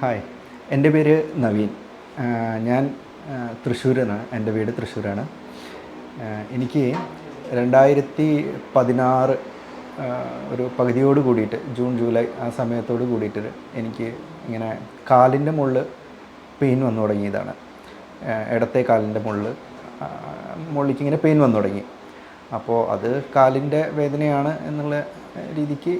Hi എന്റെ പേര് നവീൻ. ഞാൻ തൃശ്ശൂരാണ് എന്റെ വീട് തൃശ്ശൂരാണ്. എനിക്ക് രണ്ടായിരത്തി പതിനാറ് ഒരു പകുതിയോട് കൂടിയിട്ട് ജൂൺ ജൂലൈ ആ സമയത്തോട് കൂടിയിട്ട് എനിക്ക് ഇങ്ങനെ കാലിന്റെ മുകളിൽ പെയിൻ വന്നു തുടങ്ങിയതാണ്. ഇടത്തെ കാലിന്റെ മുകളിൽ മുകളിലേക്ക് ഇങ്ങനെ പെയിൻ വന്നു തുടങ്ങി. അപ്പോൾ അത് കാലിന്റെ വേദനയാണ് എന്നുള്ള രീതിക്ക്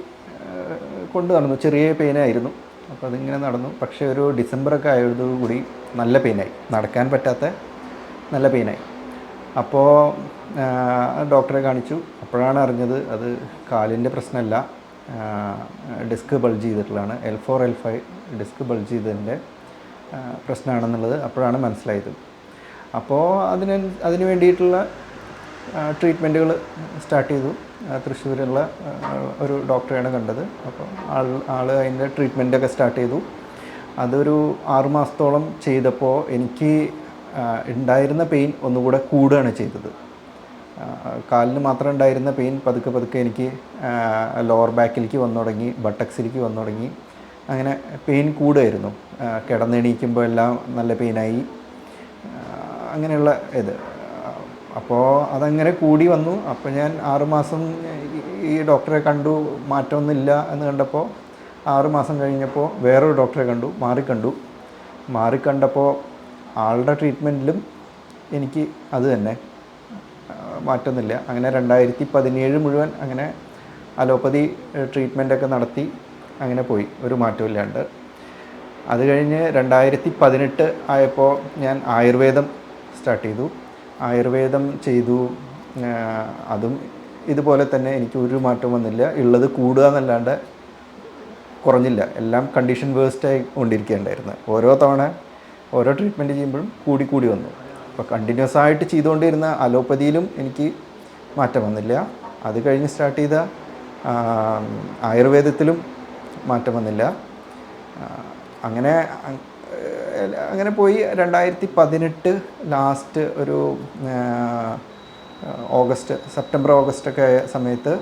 കൊണ്ട് നടന്നു ചെറിയ പെയിനായിരുന്നു. അപ്പോൾ അതിങ്ങനെ നടന്നു. പക്ഷേ ഒരു ഡിസംബറൊക്കെ ആയതോടുകൂടി നല്ല പെയിനായി. നടക്കാൻ പറ്റാത്ത നല്ല പെയിനായി. അപ്പോൾ ഡോക്ടറെ കാണിച്ചു. അപ്പോഴാണ് അറിഞ്ഞത് അത് കാലിന്റെ പ്രശ്നമല്ല. ഡിസ്ക് ബൾജ് ചെയ്തിട്ടുള്ളതാണ്. L four L five disc bulge ചെയ്തതിന്റെ പ്രശ്നമാണെന്നുള്ളത് അപ്പോഴാണ് മനസ്സിലായത്. അപ്പോൾ അതിന് അതിന് വേണ്ടിയിട്ടുള്ള ട്രീറ്റ്മെന്റുകൾ സ്റ്റാർട്ട് ചെയ്തു. തൃശ്ശൂരുള്ള ഒരു ഡോക്ടറെയാണ് കണ്ടത്. അപ്പോൾ ആൾ ആൾ അതിന്റെ ട്രീറ്റ്മെന്റൊക്കെ സ്റ്റാർട്ട് ചെയ്തു. അതൊരു ആറുമാസത്തോളം ചെയ്തപ്പോൾ എനിക്ക് ഉണ്ടായിരുന്ന പെയിൻ ഒന്നുകൂടെ കൂടുകയാണ് ചെയ്തത്. കാലിന് മാത്രം ഉണ്ടായിരുന്ന പെയിൻ പതുക്കെ പതുക്കെ എനിക്ക് ലോവർ ബാക്കിലേക്ക് വന്നു തുടങ്ങി ബട്ടക്സിലേക്ക് വന്നു തുടങ്ങി. അങ്ങനെ പെയിൻ കൂടുമായിരുന്നു കിടന്നെണീക്കുമ്പോൾ എല്ലാം നല്ല പെയിനായി അങ്ങനെയുള്ള ഇത്. അപ്പോൾ അതങ്ങനെ കൂടി വന്നു. അപ്പോൾ ഞാൻ ആറുമാസം ഈ- ഡോക്ടറെ കണ്ടു. മാറ്റമൊന്നുമില്ല എന്ന് കണ്ടപ്പോൾ ആറുമാസം കഴിഞ്ഞപ്പോൾ വേറൊരു ഡോക്ടറെ കണ്ടു. മാറിക്കണ്ടു മാറിക്കണ്ടപ്പോൾ ആളുടെ ട്രീറ്റ്മെന്റിലും എനിക്ക് അത് തന്നെ. മാറ്റമൊന്നുമില്ല. അങ്ങനെ രണ്ടായിരത്തി പതിനേഴ് മുഴുവൻ അങ്ങനെ അലോപ്പതി ട്രീറ്റ്മെന്റൊക്കെ നടത്തി അങ്ങനെ പോയി. ഒരു മാറ്റമില്ലാണ്ട് അത് കഴിഞ്ഞ് രണ്ടായിരത്തി പതിനെട്ട് ആയപ്പോൾ ഞാൻ ആയുർവേദം സ്റ്റാർട്ട് ചെയ്തു. ആയുർവേദം ചെയ്തു. അതും ഇതുപോലെ തന്നെ എനിക്ക് ഒരു മാറ്റവും വന്നില്ല. ഉള്ളത് കൂടുക എന്നല്ലാണ്ട് കുറഞ്ഞില്ല. എല്ലാം കണ്ടീഷൻ വേസ്റ്റായി കൊണ്ടിരിക്കുകയുണ്ടായിരുന്നു. ഓരോ തവണ ഓരോ ട്രീറ്റ്മെന്റ് ചെയ്യുമ്പോഴും കൂടി കൂടി വന്നു. അപ്പോൾ കണ്ടിന്യൂസ് ആയിട്ട് ചെയ്തുകൊണ്ടിരുന്ന അലോപ്പതിയിലും എനിക്ക് മാറ്റം വന്നില്ല. അത് കഴിഞ്ഞ് സ്റ്റാർട്ട് ചെയ്ത ആയുർവേദത്തിലും മാറ്റം വന്നില്ല. അങ്ങനെ അങ്ങനെ പോയി രണ്ടായിരത്തി പതിനെട്ട് ലാസ്റ്റ് ഒരു ഓഗസ്റ്റ് സെപ്റ്റംബർ ഓഗസ്റ്റ് ഒക്കെ ആയ സമയത്ത്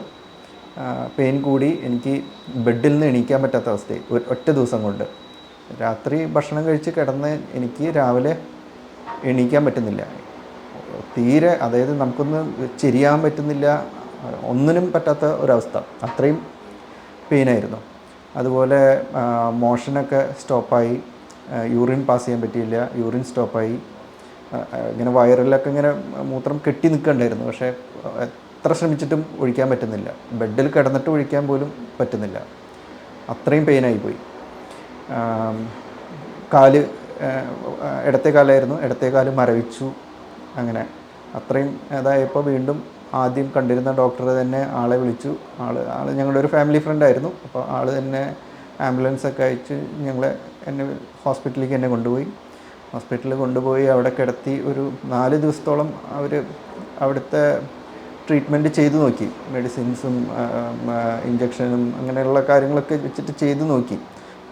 പെയിൻ കൂടി എനിക്ക് ബെഡിൽ നിന്ന് എണീക്കാൻ പറ്റാത്ത അവസ്ഥയായി. ഒറ്റ ദിവസം കൊണ്ട്. രാത്രി ഭക്ഷണം കഴിച്ച് കിടന്ന് എനിക്ക് രാവിലെ എണീക്കാൻ പറ്റുന്നില്ല. തീരെ അതായത് നമുക്കൊന്ന് ചെരിയാൻ പറ്റുന്നില്ല ഒന്നിനും പറ്റാത്ത ഒരവസ്ഥ. അത്രയും പെയിനായിരുന്നു അതുപോലെ മോഷനൊക്കെ സ്റ്റോപ്പായി. യൂറിൻ പാസ് ചെയ്യാൻ പറ്റിയില്ല യൂറിൻ സ്റ്റോപ്പായി. ഇങ്ങനെ വയറിലൊക്കെ ഇങ്ങനെ മൂത്രം കെട്ടി നിൽക്കണ്ടായിരുന്നു. പക്ഷേ എത്ര ശ്രമിച്ചിട്ടും ഒഴിക്കാൻ പറ്റുന്നില്ല. ബെഡിൽ കിടന്നിട്ട് ഒഴിക്കാൻ പോലും പറ്റുന്നില്ല. അത്രയും പെയിനായി പോയി. കാൽ ഇടത്തെ കാലായിരുന്നു. ഇടത്തെ കാൽ മരവിച്ചു. അങ്ങനെ അത്രയും അതായപ്പോൾ വീണ്ടും ആദ്യം കണ്ടിരുന്ന ഡോക്ടറെ തന്നെ ആളെ വിളിച്ചു. ആൾ ആൾ ഞങ്ങളുടെ ഒരു ഫാമിലി ഫ്രണ്ട് ആയിരുന്നു അപ്പോൾ ആൾ തന്നെ ആംബുലൻസ് ഒക്കെ അയച്ച് ഞങ്ങളെ എന്നെ ഹോസ്പിറ്റലിലേക്ക് എന്നെ കൊണ്ടുപോയി. ഹോസ്പിറ്റലിൽ കൊണ്ടുപോയി അവിടെ കിടത്തി ഒരു നാല് ദിവസത്തോളം അവർ അവിടുത്തെ ട്രീറ്റ്മെന്റ് ചെയ്തു നോക്കി. മെഡിസിൻസും ഇഞ്ചക്ഷനും അങ്ങനെയുള്ള കാര്യങ്ങളൊക്കെ വെച്ചിട്ട് ചെയ്തു നോക്കി.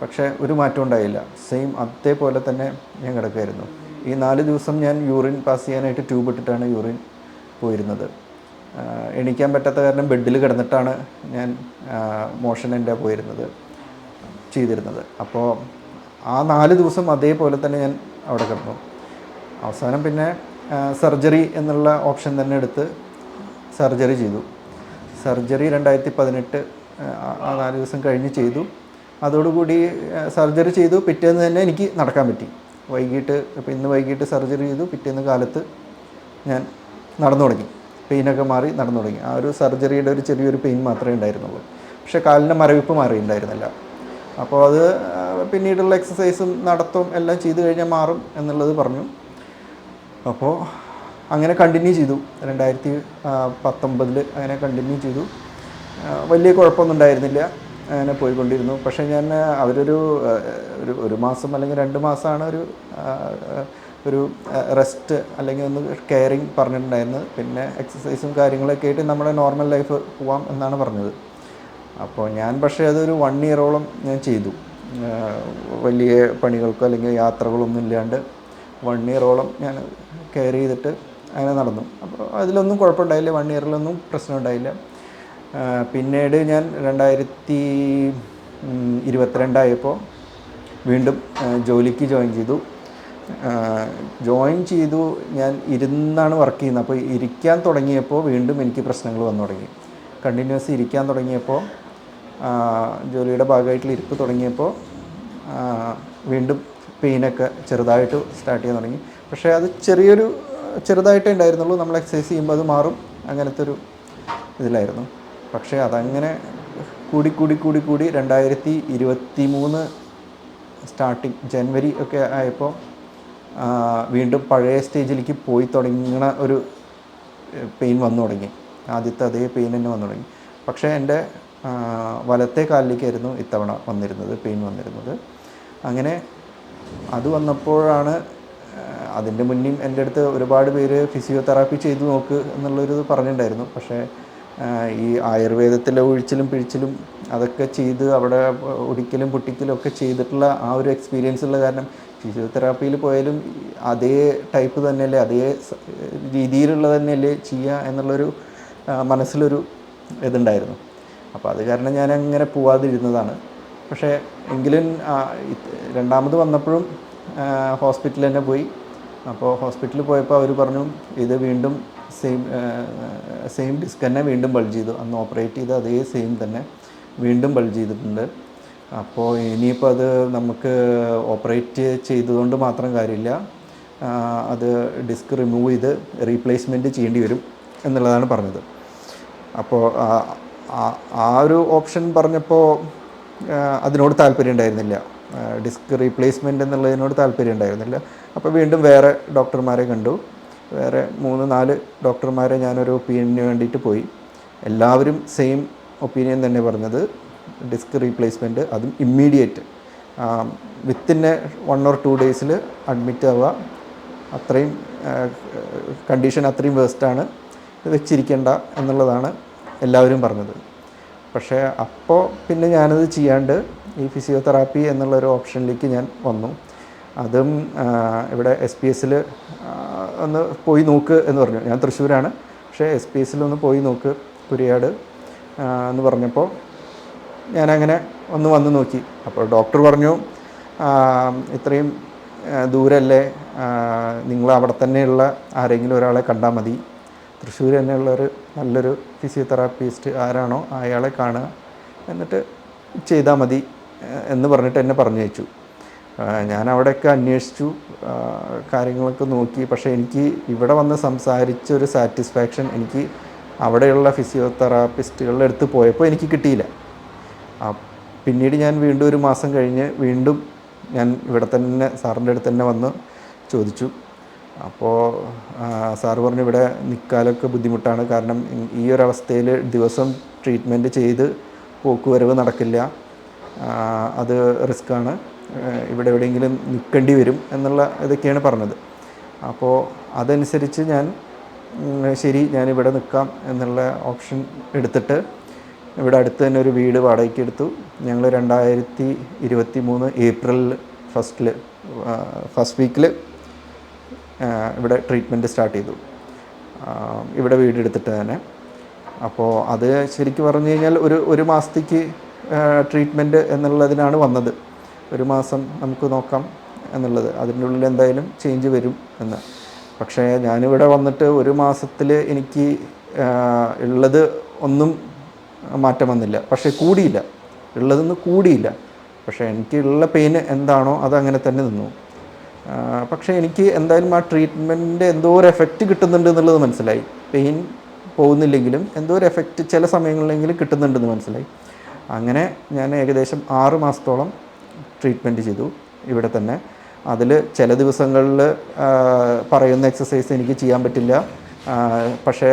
പക്ഷേ ഒരു മാറ്റം ഉണ്ടായില്ല. സെയിം അതേപോലെ തന്നെ ഞാൻ കിടക്കുമായിരുന്നു ഈ നാല് ദിവസം ഞാൻ യൂറിൻ പാസ് ചെയ്യാനായിട്ട് ട്യൂബ് ഇട്ടിട്ടാണ് യൂറിൻ പോയിരുന്നത്. എണീക്കാൻ പറ്റാത്ത കാരണം ബെഡിൽ കിടന്നിട്ടാണ് ഞാൻ മോഷൻ എന്റെ പോയിരുന്നത്. ചെയ്തിരുന്നത്. അപ്പോൾ ആ നാല് ദിവസം അതേപോലെ തന്നെ ഞാൻ അവിടെ കിടന്നു. അവസാനം പിന്നെ സർജറി എന്നുള്ള ഓപ്ഷൻ തന്നെ എടുത്ത് സർജറി ചെയ്തു. സർജറി രണ്ടായിരത്തി പതിനെട്ട് ആ നാല് ദിവസം കഴിഞ്ഞ് ചെയ്തു. അതോടുകൂടി സർജറി ചെയ്തു. പിറ്റേന്ന് തന്നെ എനിക്ക് നടക്കാൻ പറ്റി. വൈകിട്ട് ഇപ്പോൾ ഇന്ന് വൈകിട്ട് സർജറി ചെയ്തു. പിറ്റേന്ന് കാലത്ത് ഞാൻ നടന്നു തുടങ്ങി. പെയിനൊക്കെ മാറി നടന്നു തുടങ്ങി. ആ ഒരു സർജറിയുടെ ഒരു ചെറിയൊരു പെയിൻ മാത്രമേ ഉണ്ടായിരുന്നുള്ളൂ. പക്ഷേ കാലിന്റെ മരവിപ്പ് മാറിയിട്ടുണ്ടായിരുന്നില്ല. അപ്പോൾ അത് പിന്നീടുള്ള എക്സസൈസും നടത്തും എല്ലാം ചെയ്തു കഴിഞ്ഞാൽ മാറും എന്നുള്ളത് പറഞ്ഞു. അപ്പോൾ അങ്ങനെ കണ്ടിന്യൂ ചെയ്തു. രണ്ടായിരത്തി പത്തൊമ്പതിൽ അങ്ങനെ കണ്ടിന്യൂ ചെയ്തു. വലിയ കുഴപ്പമൊന്നും ഉണ്ടായിരുന്നില്ല. അങ്ങനെ പോയിക്കൊണ്ടിരുന്നു. പക്ഷേ ഞാൻ അവരൊരു ഒരു ഒരു മാസം അല്ലെങ്കിൽ രണ്ട് മാസമാണ് ഒരു ഒരു റെസ്റ്റ് അല്ലെങ്കിൽ ഒന്ന് കെയറിങ് പറഞ്ഞിട്ടുണ്ടായിരുന്നത്. പിന്നെ എക്സസൈസും കാര്യങ്ങളൊക്കെ ആയിട്ട് നമ്മുടെ നോർമൽ ലൈഫ് പോവാം എന്നാണ് പറഞ്ഞത്. അപ്പോൾ ഞാൻ പക്ഷേ അതൊരു വൺ ഇയറോളം ഞാൻ ചെയ്തു. വലിയ പണികൾക്കോ അല്ലെങ്കിൽ യാത്രകളൊന്നും ഇല്ലാണ്ട് വൺ ഇയറോളം ഞാൻ കെയർ ചെയ്തിട്ട് അങ്ങനെ നടന്നു. അപ്പോൾ അതിലൊന്നും കുഴപ്പമുണ്ടായില്ല. വൺ ഇയറിലൊന്നും പ്രശ്നം ഉണ്ടായില്ല. പിന്നീട് ഞാൻ രണ്ടായിരത്തി ഇരുപത്തിരണ്ടായപ്പോൾ വീണ്ടും ജോലിക്ക് ജോയിൻ ചെയ്തു. ജോയിൻ ചെയ്തു. ഞാൻ ഇരുന്നാണ് വർക്ക് ചെയ്യുന്നത്. അപ്പോൾ ഇരിക്കാൻ തുടങ്ങിയപ്പോൾ വീണ്ടും എനിക്ക് പ്രശ്നങ്ങൾ വന്നു തുടങ്ങി. കണ്ടിന്യൂസ് ഇരിക്കാൻ തുടങ്ങിയപ്പോൾ ജോലിയുടെ ഭാഗമായിട്ടുള്ള ഇരിപ്പ് തുടങ്ങിയപ്പോൾ വീണ്ടും പെയിനൊക്കെ ചെറുതായിട്ട് സ്റ്റാർട്ട് ചെയ്യാൻ തുടങ്ങി. പക്ഷേ അത് ചെറിയൊരു ചെറുതായിട്ടേ ഉണ്ടായിരുന്നുള്ളൂ. നമ്മൾ എക്സസൈസ് ചെയ്യുമ്പോൾ അത് മാറും. അങ്ങനത്തെ ഒരു ഇതിലായിരുന്നു. പക്ഷേ അതങ്ങനെ കൂടി കൂടി കൂടി കൂടി രണ്ടായിരത്തി ഇരുപത്തി മൂന്ന് സ്റ്റാർട്ടിങ് ജനുവരി ഒക്കെ ആയപ്പോൾ വീണ്ടും പഴയ സ്റ്റേജിലേക്ക് പോയി തുടങ്ങുന്ന ഒരു പെയിൻ വന്നു തുടങ്ങി. ആദ്യത്തെ അതേ പെയിൻ തന്നെ വന്നു തുടങ്ങി. പക്ഷേ എന്റെ വലത്തെ കാലിലേക്കായിരുന്നു ഇത്തവണ വന്നിരുന്നത് പെയിൻ വന്നിരുന്നത്. അങ്ങനെ അത് വന്നപ്പോഴാണ് അതിന്റെ മുന്നിൽ എന്റെ അടുത്ത് ഒരുപാട് പേര് ഫിസിയോതെറാപ്പി ചെയ്തു നോക്ക് എന്നുള്ളൊരു പറഞ്ഞിട്ടുണ്ടായിരുന്നു. പക്ഷേ ഈ ആയുർവേദത്തിലെ ഒഴിച്ചിലും പിഴിച്ചിലും അതൊക്കെ ചെയ്ത് അവിടെ ഒടിക്കലും പൊട്ടിക്കലും ഒക്കെ ചെയ്തിട്ടുള്ള ആ ഒരു എക്സ്പീരിയൻസ് ഉള്ള കാരണം ഫിസിയോതെറാപ്പിയിൽ പോയാലും അതേ ടൈപ്പ് തന്നെയല്ലേ അതേ രീതിയിലുള്ള തന്നെയല്ലേ ചെയ്യുക എന്നുള്ളൊരു മനസ്സിലൊരു ഇതുണ്ടായിരുന്നു. അപ്പോൾ അത് കാരണം ഞാൻ അങ്ങനെ പോവാതിരുന്നതാണ്. പക്ഷേ എങ്കിലും രണ്ടാമത് വന്നപ്പോഴും ഹോസ്പിറ്റലിൽ തന്നെ പോയി. അപ്പോൾ ഹോസ്പിറ്റലിൽ പോയപ്പോൾ അവർ പറഞ്ഞു ഇത് വീണ്ടും സെയിം സെയിം ഡിസ്ക് തന്നെ വീണ്ടും ബൾജ് ചെയ്തു. അന്ന് ഓപ്പറേറ്റ് ചെയ്ത അതേ സെയിം തന്നെ വീണ്ടും ബൾജ് ചെയ്തിട്ടുണ്ട്. അപ്പോൾ ഇനിയിപ്പോൾ അത് നമുക്ക് ഓപ്പറേറ്റ് ചെയ്തതുകൊണ്ട് മാത്രം കാര്യമില്ല. അത് ഡിസ്ക് റിമൂവ് ചെയ്ത് റീപ്ലേസ്മെന്റ് ചെയ്യേണ്ടി വരും എന്നുള്ളതാണ് പറഞ്ഞത്. അപ്പോൾ ആ- ഒരു ഓപ്ഷൻ പറഞ്ഞപ്പോൾ അതിനോട് താല്പര്യം ഉണ്ടായിരുന്നില്ല. ഡിസ്ക് റീപ്ലേസ്മെന്റ് എന്നുള്ളതിനോട് താല്പര്യം ഉണ്ടായിരുന്നില്ല. അപ്പോൾ വീണ്ടും വേറെ ഡോക്ടർമാരെ കണ്ടു. വേറെ മൂന്ന് നാല് ഡോക്ടർമാരെ ഞാനൊരു ഒപ്പീനിയന് വേണ്ടിയിട്ട് പോയി. എല്ലാവരും സെയിം ഒപ്പീനിയൻ തന്നെ പറഞ്ഞത്. ഡിസ്ക് റീപ്ലേസ്മെന്റ് അതും immediate. Within a one or two ഡേയ്സിൽ അഡ്മിറ്റ് ആവുക. അത്രയും കണ്ടീഷൻ അത്രയും വേസ്റ്റാണ്. വെച്ചിരിക്കേണ്ട എന്നുള്ളതാണ്. എല്ലാവരും പറഞ്ഞത്. പക്ഷേ അപ്പോൾ പിന്നെ ഞാനത് ചെയ്യാണ്ട് ഈ ഫിസിയോതെറാപ്പി എന്നുള്ളൊരു ഓപ്ഷനിലേക്ക് ഞാൻ വന്നു. അതും ഇവിടെ എസ് പി എസിൽ ഒന്ന് പോയി നോക്ക് എന്ന് പറഞ്ഞു. ഞാൻ തൃശ്ശൂരാണ്. പക്ഷേ എസ് പി എസിൽ ഒന്ന് പോയി നോക്ക് കുരിയാട് എന്ന് പറഞ്ഞപ്പോൾ ഞാനങ്ങനെ ഒന്ന് വന്ന് നോക്കി. അപ്പോൾ ഡോക്ടർ പറഞ്ഞു ഇത്രയും ദൂരല്ലേ നിങ്ങൾ അവിടെ തന്നെയുള്ള ആരെങ്കിലും ഒരാളെ കണ്ടാൽ മതി. തൃശ്ശൂർ തന്നെയുള്ളൊരു നല്ലൊരു ഫിസിയോതെറാപ്പിസ്റ്റ് ആരാണോ അയാളെ കാണുക. എന്നിട്ട് ചെയ്താൽ മതി എന്ന് പറഞ്ഞിട്ട് എന്നെ പറഞ്ഞു വെച്ചു ഞാൻ അവിടെയൊക്കെ അന്വേഷിച്ചു കാര്യങ്ങളൊക്കെ നോക്കി. പക്ഷേ എനിക്ക് ഇവിടെ വന്ന് സംസാരിച്ച ഒരു സാറ്റിസ്ഫാക്ഷൻ എനിക്ക് അവിടെയുള്ള ഫിസിയോതെറാപ്പിസ്റ്റുകളുടെ അടുത്ത് പോയപ്പോൾ എനിക്ക് കിട്ടിയില്ല. പിന്നീട് ഞാൻ വീണ്ടും ഒരു മാസം കഴിഞ്ഞ് വീണ്ടും ഞാൻ ഇവിടെ തന്നെ സാറിന്റെ അടുത്ത് തന്നെ വന്ന് ചോദിച്ചു. അപ്പോൾ സാറ് പറഞ്ഞു ഇവിടെ നിൽക്കാനൊക്കെ ബുദ്ധിമുട്ടാണ്. കാരണം ഈ- അവസ്ഥയിൽ ദിവസം ട്രീറ്റ്മെന്റ് ചെയ്ത് പോക്കുവരവ് നടക്കില്ല. അത് റിസ്ക്കാണ്. ഇവിടെ എവിടെയെങ്കിലും നിൽക്കേണ്ടി വരും എന്നുള്ള ഇതൊക്കെയാണ് പറഞ്ഞത്. അപ്പോൾ അതനുസരിച്ച് ഞാൻ ശരി ഞാൻ ഇവിടെ നിൽക്കാം എന്നുള്ള ഓപ്ഷൻ എടുത്തിട്ട് ഇവിടെ അടുത്ത് തന്നെ ഒരു വീട് വാടകയ്ക്ക് എടുത്തു. ഞങ്ങൾ രണ്ടായിരത്തി ഇരുപത്തി മൂന്ന് ഏപ്രിൽ ഫസ്റ്റിൽ ഫസ്റ്റ് വീക്കിൽ ഇവിടെ ട്രീറ്റ്മെന്റ് സ്റ്റാർട്ട് ചെയ്തു. ഇവിടെ വീടെടുത്തിട്ട് തന്നെ. അപ്പോൾ അത് ശരിക്കും പറഞ്ഞു കഴിഞ്ഞാൽ ഒരു ഒരു മാസത്തേക്ക് ട്രീറ്റ്മെന്റ് എന്നുള്ളതിനാണ് വന്നത്. ഒരു മാസം നമുക്ക് നോക്കാം എന്നുള്ളത്. അതിന്റെ ഉള്ളിൽ എന്തായാലും ചേഞ്ച് വരും എന്ന്. പക്ഷേ ഞാനിവിടെ വന്നിട്ട് ഒരു മാസത്തിൽ എനിക്ക് ഉള്ളത് ഒന്നും മാറ്റം വന്നില്ല. പക്ഷേ കൂടിയില്ല. ഉള്ളതൊന്നും കൂടിയില്ല. പക്ഷേ എനിക്കുള്ള പെയിൻ എന്താണോ അത് അങ്ങനെ തന്നെ നിന്നു. പക്ഷേ എനിക്ക് എന്തായാലും ആ ട്രീറ്റ്മെന്റ് എന്തോ ഒരു എഫക്റ്റ് കിട്ടുന്നുണ്ട് എന്നുള്ളത് മനസ്സിലായി. പെയിൻ പോകുന്നില്ലെങ്കിലും എന്തോ ഒരു എഫക്റ്റ് ചില സമയങ്ങളിലെങ്കിലും കിട്ടുന്നുണ്ടെന്ന് മനസ്സിലായി. അങ്ങനെ ഞാൻ ഏകദേശം ആറ് മാസത്തോളം ട്രീറ്റ്മെന്റ് ചെയ്തു ഇവിടെ തന്നെ. അതിൽ ചില ദിവസങ്ങളിൽ പറയുന്ന എക്സസൈസ് എനിക്ക് ചെയ്യാൻ പറ്റില്ല. പക്ഷേ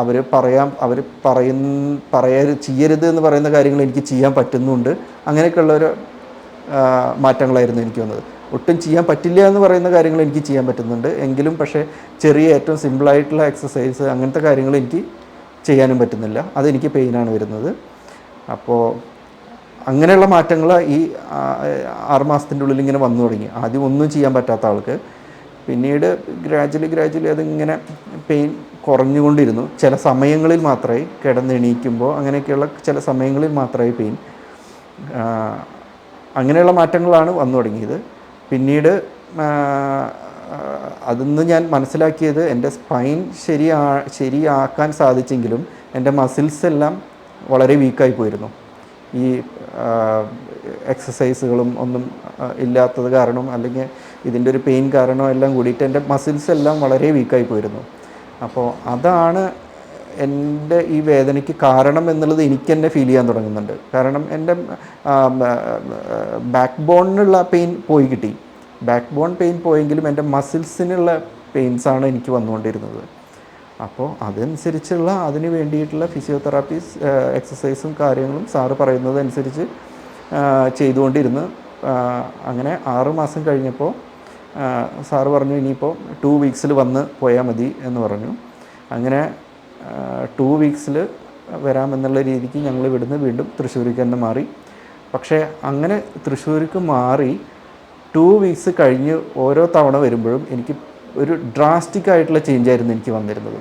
അവർ പറയാം അവർ പറയ പറയാ ചെയ്യരുത് എന്ന് പറയുന്ന കാര്യങ്ങൾ എനിക്ക് ചെയ്യാൻ പറ്റുന്നുണ്ട്. അങ്ങനെയൊക്കെയുള്ള ഒരു മാറ്റങ്ങളായിരുന്നു എനിക്ക് വന്നത്. ഒട്ടും ചെയ്യാൻ പറ്റില്ല എന്ന് പറയുന്ന കാര്യങ്ങൾ എനിക്ക് ചെയ്യാൻ പറ്റുന്നുണ്ട്. എങ്കിലും പക്ഷേ ചെറിയ ഏറ്റവും സിമ്പിളായിട്ടുള്ള എക്സസൈസ് അങ്ങനത്തെ കാര്യങ്ങൾ എനിക്ക് ചെയ്യാനും പറ്റുന്നില്ല. അതെനിക്ക് പെയിനാണ് വരുന്നത്. അപ്പോൾ അങ്ങനെയുള്ള മാറ്റങ്ങൾ ഈ ആറ് മാസത്തിന്റെ ഉള്ളിൽ ഇങ്ങനെ വന്നു തുടങ്ങി. ആദ്യം ഒന്നും ചെയ്യാൻ പറ്റാത്ത ആൾക്ക്. പിന്നീട് ഗ്രാജുവലി ഗ്രാജുവലി അതിങ്ങനെ പെയിൻ കുറഞ്ഞുകൊണ്ടിരുന്നു. ചില സമയങ്ങളിൽ മാത്രമേ കിടന്നെണീക്കുമ്പോൾ അങ്ങനെയൊക്കെയുള്ള ചില സമയങ്ങളിൽ മാത്രമേ പെയിൻ അങ്ങനെയുള്ള മാറ്റങ്ങളാണ് വന്നു തുടങ്ങിയത്. പിന്നീട് അതിന്ന് ഞാൻ മനസ്സിലാക്കിയത് എന്റെ സ്പൈൻ ശരിയാ ശരിയാക്കാൻ സാധിച്ചെങ്കിലും എന്റെ മസിൽസ് എല്ലാം വളരെ വീക്കായി പോയിരുന്നു. ഈ എക്സസൈസുകളും ഒന്നും ഇല്ലാത്തത് കാരണം അല്ലെങ്കിൽ ഇതിന്റെ ഒരു പെയിൻ കാരണം എല്ലാം കൂടിയിട്ട് എന്റെ മസിൽസ് എല്ലാം വളരെ വീക്കായി പോയിരുന്നു. അപ്പോൾ അതാണ് എന്റെ ഈ വേദനയ്ക്ക് കാരണം എന്നുള്ളത് എനിക്ക് തന്നെ ഫീൽ ചെയ്യാൻ തുടങ്ങുന്നുണ്ട്. കാരണം എന്റെ ബാക്ക് ബോണിനുള്ള പെയിൻ പോയി കിട്ടി. ബാക്ക് ബോൺ പെയിൻ പോയെങ്കിലും എന്റെ മസിൽസിനുള്ള പെയിൻസാണ് എനിക്ക് വന്നുകൊണ്ടിരുന്നത്. അപ്പോൾ അതനുസരിച്ചുള്ള അതിന് വേണ്ടിയിട്ടുള്ള ഫിസിയോതെറാപ്പീസ് എക്സസൈസും കാര്യങ്ങളും സാറ് പറയുന്നത് അനുസരിച്ച് ആ, ചെയ്തുകൊണ്ടിരുന്നു. അങ്ങനെ ആറുമാസം കഴിഞ്ഞപ്പോൾ സാറ് പറഞ്ഞു ഇനിയിപ്പോൾ ടു വീക്സിൽ വന്ന് പോയാൽ മതി എന്ന് പറഞ്ഞു. അങ്ങനെ ടു വീക്സിൽ വരാമെന്നുള്ള രീതിക്ക് ഞങ്ങൾ ഇവിടുന്ന് വീണ്ടും തൃശ്ശൂർക്ക് തന്നെ മാറി. പക്ഷേ അങ്ങനെ തൃശ്ശൂർക്ക് മാറി ടു വീക്സ് കഴിഞ്ഞ് ഓരോ തവണ വരുമ്പോഴും എനിക്ക് ഒരു ഡ്രാസ്റ്റിക് ആയിട്ടുള്ള ചേഞ്ച് ആയിരുന്നു എനിക്ക് വന്നിരുന്നത്.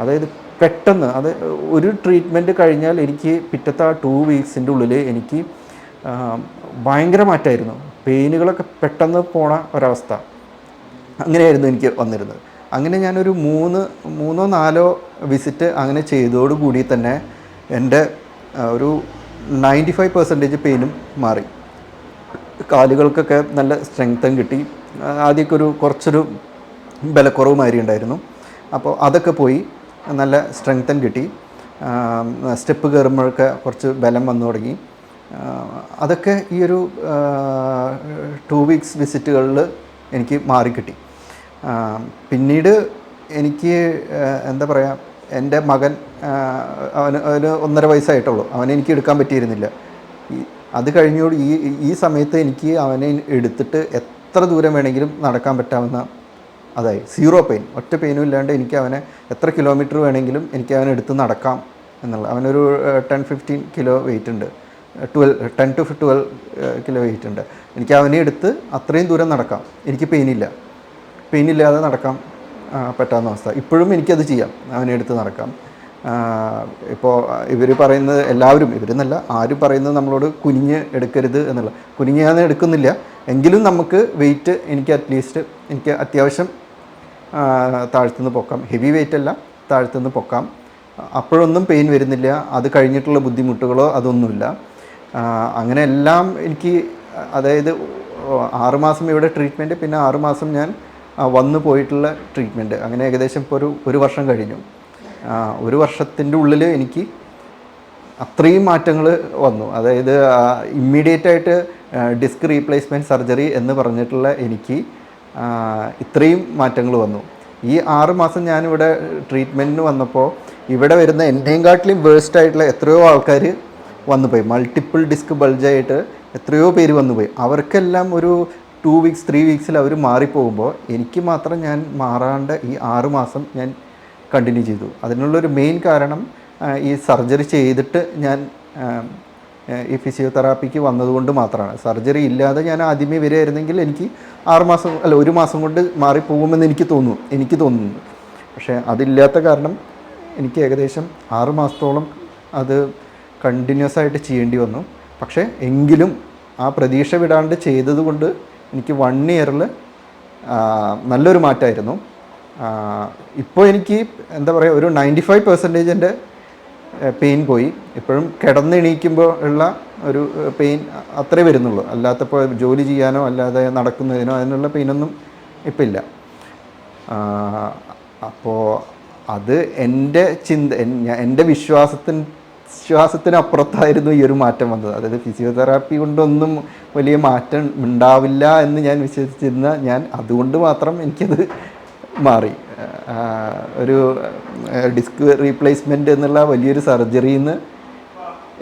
അതായത് പെട്ടെന്ന് അത് ഒരു ട്രീറ്റ്മെന്റ് കഴിഞ്ഞാൽ എനിക്ക് പിറ്റത്തെ ആ ടു വീക്സിന്റെ ഉള്ളിൽ എനിക്ക് ഭയങ്കര മാറ്റമായിരുന്നു. പെയിനുകളൊക്കെ പെട്ടെന്ന് പോണ ഒരവസ്ഥ. അങ്ങനെയായിരുന്നു എനിക്ക് വന്നിരുന്നത്. അങ്ങനെ ഞാനൊരു മൂന്ന് മൂന്നോ നാലോ വിസിറ്റ് അങ്ങനെ ചെയ്തതോടുകൂടി തന്നെ എന്റെ ഒരു നയന്റി ഫൈവ് പെർസെന്റേജ് പെയിനും മാറി. കാലുകൾക്കൊക്കെ നല്ല സ്ട്രെങ്തൻ കിട്ടി. ആദ്യമൊക്കെ ഒരു കുറച്ചൊരു ബലക്കുറവ് മാതിരി ഉണ്ടായിരുന്നു. അപ്പോൾ അതൊക്കെ പോയി നല്ല സ്ട്രെങ്തൻ കിട്ടി. സ്റ്റെപ്പ് കയറുമ്പോഴൊക്കെ കുറച്ച് ബലം വന്നു തുടങ്ങി. അതൊക്കെ ഈ ഒരു ടു വീക്സ് വിസിറ്റുകളിൽ എനിക്ക് മാറിക്കിട്ടി. പിന്നീട് എനിക്ക് എന്താ പറയുക എന്റെ മകൻ അവന് അവന് ഒന്നര വയസ്സായിട്ടുള്ളൂ. അവനെ എനിക്ക് എടുക്കാൻ പറ്റിയിരുന്നില്ല. അത് കഴിഞ്ഞോട് ഈ ഈ സമയത്ത് എനിക്ക് അവനെ എടുത്തിട്ട് എത്ര ദൂരം വേണമെങ്കിലും നടക്കാൻ പറ്റാവുന്ന അതായി. സീറോ പെയിൻ ഒറ്റ പെയിനും ഇല്ലാണ്ട് എനിക്ക് അവനെ എത്ര കിലോമീറ്റർ വേണമെങ്കിലും എനിക്ക് അവനെ എടുത്ത് നടക്കാം എന്നുള്ളത് അവനൊരു ടെൻ ഫിഫ്റ്റീൻ കിലോ വെയിറ്റ് ഉണ്ട്. Twelve ten to twelve kilo weight ഉണ്ട്. എനിക്ക് അവനെ എടുത്ത് അത്രയും ദൂരം നടക്കാം. എനിക്ക് പെയിനില്ല പെയിനില്ലാതെ നടക്കാൻ ആ, പറ്റാവുന്ന അവസ്ഥ. ഇപ്പോഴും എനിക്കത് ചെയ്യാം. അവനെ എടുത്ത് നടക്കാം. ഇപ്പോൾ ഇവർ പറയുന്നത് എല്ലാവരും ഇവരെന്നല്ല ആരും പറയുന്നത് നമ്മളോട് കുനിഞ്ഞ് എടുക്കരുത് എന്നുള്ള കുനിഞ്ഞ് ഞാൻ എടുക്കുന്നില്ല. എങ്കിലും നമുക്ക് വെയിറ്റ് എനിക്ക് അറ്റ്ലീസ്റ്റ് എനിക്ക് അത്യാവശ്യം താഴ്ത്തുനിന്ന് പൊക്കാം. ഹെവി വെയിറ്റ് അല്ല താഴ്ത്തുനിന്ന് പൊക്കാം. അപ്പോഴൊന്നും പെയിൻ വരുന്നില്ല. അത് കഴിഞ്ഞിട്ടുള്ള ബുദ്ധിമുട്ടുകളോ അതൊന്നുമില്ല. അങ്ങനെ എല്ലാം എനിക്ക് അതായത് ആറുമാസം ഇവിടെ ട്രീറ്റ്മെന്റ് പിന്നെ ആറുമാസം ഞാൻ വന്നു പോയിട്ടുള്ള ട്രീറ്റ്മെന്റ് അങ്ങനെ ഏകദേശം ഇപ്പോൾ ഒരു ഒരു വർഷം കഴിഞ്ഞു. ഒരു വർഷത്തിന്റെ ഉള്ളിൽ എനിക്ക് അത്രയും മാറ്റങ്ങൾ വന്നു. അതായത് ഇമ്മീഡിയറ്റ് ആയിട്ട് ഡിസ്ക് റീപ്ലേസ്മെന്റ് സർജറി എന്ന് പറഞ്ഞിട്ടുള്ള എനിക്ക് ഇത്രയും മാറ്റങ്ങൾ വന്നു. ഈ ആറ് മാസം ഞാനിവിടെ ട്രീറ്റ്മെന്റിന് വന്നപ്പോൾ ഇവിടെ വരുന്ന എന്റെയും കാട്ടിലും വേഴ്സ്റ്റ് ആയിട്ടുള്ള എത്രയോ ആൾക്കാർ വന്നുപോയി മൾട്ടിപ്പിൾ ഡിസ്ക് ബൾജായിട്ട് എത്രയോ പേര് വന്നുപോയി അവർക്കെല്ലാം ഒരു ടു വീക്സ് ത്രീ വീക്സിൽ അവർ മാറിപ്പോകുമ്പോൾ എനിക്ക് മാത്രം ഞാൻ മാറാണ്ട് ഈ ആറ് മാസം ഞാൻ കണ്ടിന്യൂ ചെയ്തു. അതിനുള്ളൊരു മെയിൻ കാരണം ഈ സർജറി ചെയ്തിട്ട് ഞാൻ ഈ ഫിസിയോതെറാപ്പിക്ക് വന്നതുകൊണ്ട് മാത്രമാണ്. സർജറി ഇല്ലാതെ ഞാൻ ആദ്യമേ വരികയായിരുന്നെങ്കിൽ എനിക്ക് ആറുമാസം അല്ല ഒരു മാസം കൊണ്ട് മാറിപ്പോകുമെന്ന് എനിക്ക് തോന്നുന്നു. എനിക്ക് തോന്നുന്നു. പക്ഷേ അതില്ലാത്ത കാരണം എനിക്ക് ഏകദേശം ആറ് മാസത്തോളം അത് കണ്ടിന്യൂസ് ആയിട്ട് ചെയ്യേണ്ടി വന്നു. പക്ഷേ എങ്കിലും ആ പ്രതീക്ഷ വിടാണ്ട് ചെയ്തതുകൊണ്ട് എനിക്ക് വൺ ഇയറിൽ നല്ലൊരു മാറ്റമായിരുന്നു. ഇപ്പോൾ എനിക്ക് എന്താ പറയുക ഒരു നയന്റി ഫൈവ് പെർസെന്റേജ് എന്റെ പെയിൻ പോയി. ഇപ്പോഴും കിടന്നെണീക്കുമ്പോൾ ഉള്ള ഒരു പെയിൻ അത്രേ വരുന്നുള്ളൂ. അല്ലാത്തപ്പോൾ ജോലി ചെയ്യാനോ അല്ലാതെ നടക്കുന്നതിനോ അതിനുള്ള പെയിനൊന്നും ഇപ്പം ഇല്ല. അപ്പോൾ അത് എന്റെ ചിന്ത എൻ- എന്റെ വിശ്വാസത്തിന് വിശ്വാസത്തിനപ്പുറത്തായിരുന്നു ഈ ഒരു മാറ്റം വന്നത്. അതായത് ഫിസിയോതെറാപ്പി കൊണ്ടൊന്നും വലിയ മാറ്റം ഉണ്ടാവില്ല എന്ന് ഞാൻ വിശ്വസിച്ചിരുന്ന ഞാൻ അതുകൊണ്ട് മാത്രം എനിക്കത് മാറി. ഒരു ഡിസ്ക് റീപ്ലേസ്മെന്റ് എന്നുള്ള വലിയൊരു സർജറിയിൽ നിന്ന്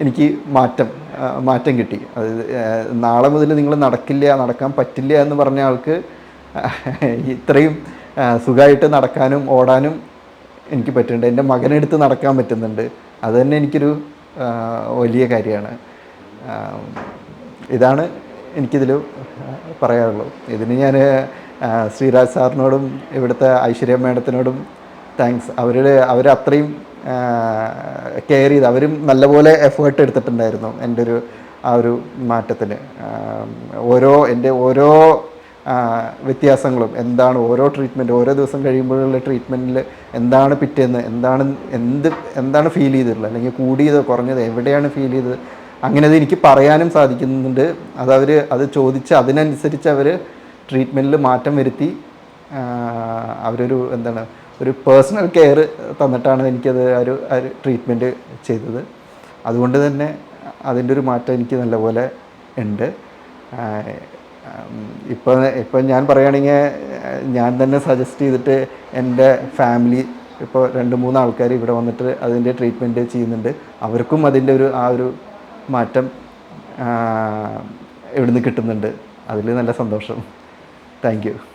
എനിക്ക് മാറ്റം മാറ്റം കിട്ടി. അത് നാളെ മുതൽ നിങ്ങൾ നടക്കില്ല നടക്കാൻ പറ്റില്ല എന്ന് പറഞ്ഞ ആൾക്ക് ഇത്രയും സുഖമായിട്ട് നടക്കാനും ഓടാനും എനിക്ക് പറ്റുന്നുണ്ട്. എന്റെ മകനെടുത്ത് നടക്കാൻ പറ്റുന്നുണ്ട്. അത് തന്നെ എനിക്കൊരു വലിയ കാര്യമാണ്. ഇതാണ് എനിക്കിതിൽ പറയാനുള്ളൂ ഇതിന് ഞാൻ ശ്രീരാജ് സാറിനോടും ഇവിടുത്തെ ഐശ്വര്യ മേഡത്തിനോടും താങ്ക്സ് അവരുടെ അവരത്രയും കെയർ ചെയ്ത് അവരും നല്ലപോലെ എഫേർട്ട് എടുത്തിട്ടുണ്ടായിരുന്നു എന്റെ ഒരു ആ ഒരു മാറ്റത്തിന്. ഓരോ എന്റെ ഓരോ വ്യത്യാസങ്ങളും. എന്താണ് ഓരോ ട്രീറ്റ്മെന്റ് ഓരോ ദിവസം കഴിയുമ്പോഴുള്ള ട്രീറ്റ്മെന്റിൽ എന്താണ് പിറ്റേന്ന് എന്താണ് എന്ത് എന്താണ് ഫീൽ ചെയ്തിട്ടുള്ളത്? അല്ലെങ്കിൽ കൂടിയത് കുറഞ്ഞത് എവിടെയാണ് ഫീൽ ചെയ്തത്? അങ്ങനെ അത് എനിക്ക് പറയാനും സാധിക്കുന്നുണ്ട്. അത് അവർ അത് ചോദിച്ച് അതിനനുസരിച്ച് അവർ ട്രീറ്റ്മെന്റിൽ മാറ്റം വരുത്തി അവരൊരു എന്താണ് ഒരു പേഴ്സണൽ കെയർ തന്നിട്ടാണ് എനിക്കത് ഒരു ട്രീറ്റ്മെന്റ് ചെയ്തത്. അതുകൊണ്ട് തന്നെ അതിന്റെ ഒരു മാറ്റം എനിക്ക് നല്ലപോലെ ഉണ്ട്. ഇപ്പോൾ ഇപ്പം ഞാൻ പറയുകയാണെങ്കിൽ ഞാൻ തന്നെ സജസ്റ്റ് ചെയ്തിട്ട് എന്റെ ഫാമിലി ഇപ്പോൾ രണ്ട് മൂന്ന് ആൾക്കാർ ഇവിടെ വന്നിട്ട് അതിന്റെ ട്രീറ്റ്മെന്റ് ചെയ്യുന്നുണ്ട്. അവർക്കും അതിന്റെ ഒരു ആ ഒരു മാറ്റം എവിടുന്ന് കിട്ടുന്നുണ്ട്. അതിൽ നല്ല സന്തോഷം. താങ്ക്